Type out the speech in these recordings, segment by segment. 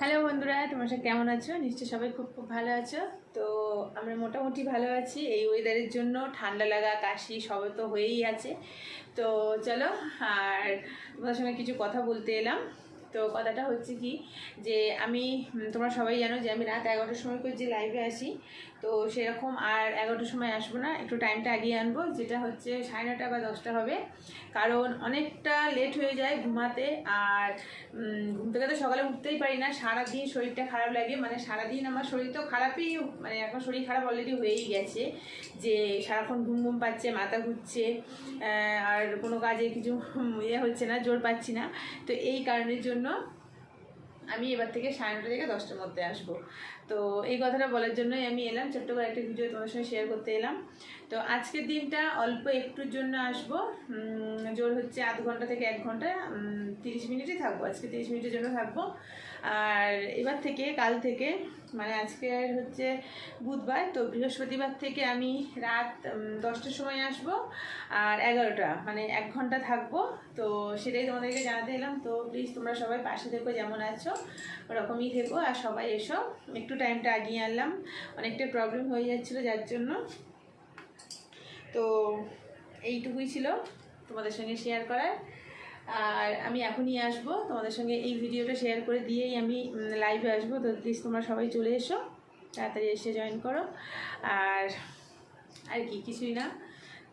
Hello বন্ধুরা, তোমার সাথে কেমন আছো? নিশ্চয়ই সবাই খুব খুব ভালো আছো। তো আমরা মোটামুটি ভালো আছি। এই ওয়েদারের জন্য ঠান্ডা লাগা, কাশি, সবে তো হয়েই আছে। তো চলো, আর তোমার সঙ্গে কিছু কথা বলতে এলাম। তো কথাটা হচ্ছে কি যে আমি তোমরা সবাই জানো যে আমি রাত এগারোটার সময় করে যে লাইভে আসি। তো সেরকম আর এগারোটার সময় আসব না, একটু টাইমটা আগিয়ে আনব, যেটা হচ্ছে সাড়ে নটা বা দশটা হবে। কারণ অনেকটা লেট হয়ে যায় ঘুমাতে আর ঘুম থেকে তো সকালে উঠতেই পারি না। সারাদিন শরীরটা খারাপ লাগে মানে সারাদিন আমার শরীর তো খারাপই মানে এখন শরীর খারাপ অলরেডি হয়েই গেছে যে সারাক্ষণ ঘুম ঘুম পাচ্ছে, মাথা ঘুরছে আর কোনো কাজে কিছু ইয়ে হচ্ছে না, জোর পাচ্ছি না। তো এই কারণের জন্য আমি এবার থেকে সাড়ে নটা থেকে দশটার মধ্যে আসব। তো এই কথাটা বলার জন্যই আমি এলাম। ছোট্ট করে একটা ভিডিও তোমার সঙ্গে শেয়ার করতে এলাম। তো আজকের দিনটা অল্প একটুর জন্য আসব। জোর হচ্ছে আধ ঘণ্টা থেকে এক ঘণ্টা তিরিশ মিনিটই থাকব। আজকে তিরিশ মিনিটের জন্য থাকব। আর এবার থেকে, কাল থেকে মানে আজকে হচ্ছে বুধবার, তো বৃহস্পতিবার থেকে আমি রাত দশটার সময় আসব। আর এগারোটা মানে এক ঘণ্টা থাকব। তো সেটাই তোমাদেরকে জানাতে এলাম। তো প্লিজ তোমরা সবাই পাশে থেকো, যেমন আছো, ওরকমই থেকো। আর সবাই এসো, একটু টাইমটা আগিয়ে আনলাম। অনেকটা প্রবলেম হয়ে যাচ্ছিল, যার জন্য। তো এইটুকুই ছিল তোমাদের সঙ্গে শেয়ার করার। আর আমি এখনই আসব। তোমাদের সঙ্গে এই ভিডিওটা শেয়ার করে দিয়েই আমি লাইভে আসব। তো প্লিজ তোমরা সবাই চলে এসো। তাড়াতাড়ি এসে জয়েন করো। আর আর কি, কিছুই না।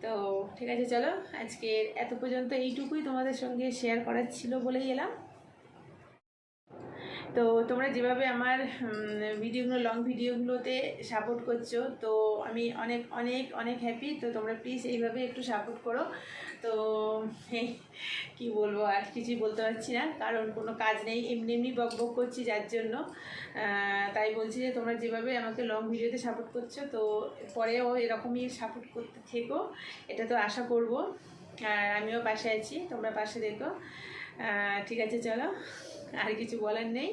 তো ঠিক আছে, চলো। আজকে এত পর্যন্ত এইটুকুই তোমাদের সঙ্গে শেয়ার করার ছিল বলেই এলাম। তো তোমরা যেভাবে আমার ভিডিওগুলো লং ভিডিওগুলোতে সাপোর্ট করছ, তো আমি অনেক অনেক অনেক হ্যাপি তো তোমরা প্লিজ এইভাবে একটু সাপোর্ট করো। তো কী বলব, আর কিছুই বলতে পারছি না, কারণ কোনো কাজ নেই, এমনি এমনি বক বক করছি যার জন্য। তাই বলছি যে তোমরা যেভাবে আমাকে লং ভিডিওতে সাপোর্ট করছ, তো পরেও এরকমই সাপোর্ট করতে থেকো, এটা তো আশা করব। আর আমিও পাশে আছি, তোমরা পাশে দেখো ঠিক আছে, চলো। আর কিছু বলার নেই।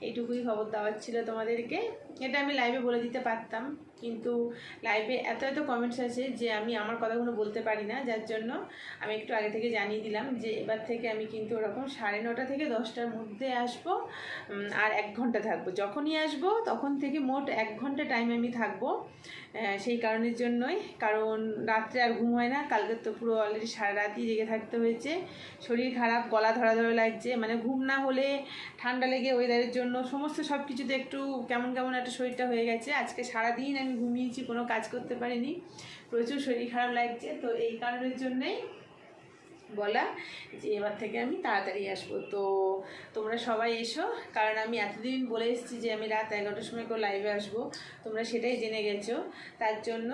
এইটুকুই খবর দেওয়ার ছিল তোমাদেরকে। এটা আমি লাইভে বলে দিতে পারতাম। কিন্তু লাইভে এত এত কমেন্টস আছে যে আমি আমার কথাগুলো বলতে পারি না, যার জন্য আমি একটু আগে থেকে জানিয়ে দিলাম যে এবার থেকে আমি কিন্তু ওরকম সাড়ে নটা থেকে দশটার মধ্যে আসব আর এক ঘণ্টা থাকব। যখনই আসব তখন থেকে মোট এক ঘণ্টা টাইম আমি থাকব সেই কারণের জন্যই। কারণ রাত্রে আর ঘুম হয় না, কালকে তো পুরো অলরেডি সারা রাতই জেগে থাকতে হয়েছে। শরীর খারাপ, গলা ধরা ধরা লাগছে মানে ঘুম না হলে ঠান্ডা লেগে ওয়েদারের জন্য সমস্ত সব কিছুতে একটু কেমন কেমন একটা শরীরটা হয়ে গেছে। আজকে সারাদিন আমি ঘুমিয়েছি কোনো কাজ করতে পারিনি। প্রচুর শরীর খারাপ লাগছে তো এই কারণের জন্যেই বলা যে এবার থেকে আমি তাড়াতাড়ি আসব। তো তোমরা সবাই এসো, কারণ আমি এতদিন বলে এসেছি যে আমি রাত এগারোটার সময় করে লাইভে আসব। তোমরা সেটাই জেনে গেছো। তার জন্য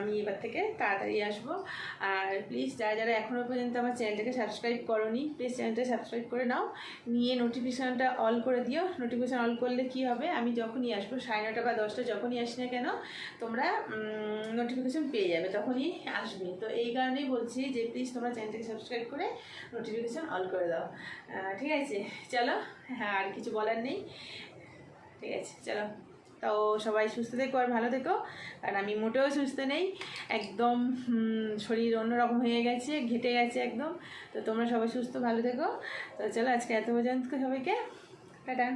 আমি এবার থেকে তাড়াতাড়ি আসব। আর প্লিজ যারা যারা এখনও পর্যন্ত আমার চ্যানেলটাকে সাবস্ক্রাইব করোনি প্লিজ চ্যানেলটা সাবস্ক্রাইব করে নাও। নিয়ে নোটিফিকেশানটা অল করে দিও। নোটিফিকেশান অল করলে কি হবে? আমি যখনই আসব, সাড়ে নটা বা দশটা যখনই আসি না কেন, তোমরা নোটিফিকেশান পেয়ে যাবে, তখনই আসবে। তো এই কারণেই বলছি যে প্লিজ তোমরা চ্যানেলটাকে সাবস্ক্রাইব করে নোটিফিকেশান অল করে দাও। ঠিক আছে, চলো হ্যাঁ আর কিছু বলার নেই। ঠিক আছে, চলো। তো সবাই সুস্থ থেকো আর ভালো থেকো। কারণ আমি মোটেও সুস্থ নেই। একদম শরীর অন্যরকম হয়ে গেছে, ঘেটে গেছে একদম। তো তোমরা সবাই সুস্থ, ভালো থেকো। তো চলো, আজকে এত পর্যন্ত সবাইকে, টাটা।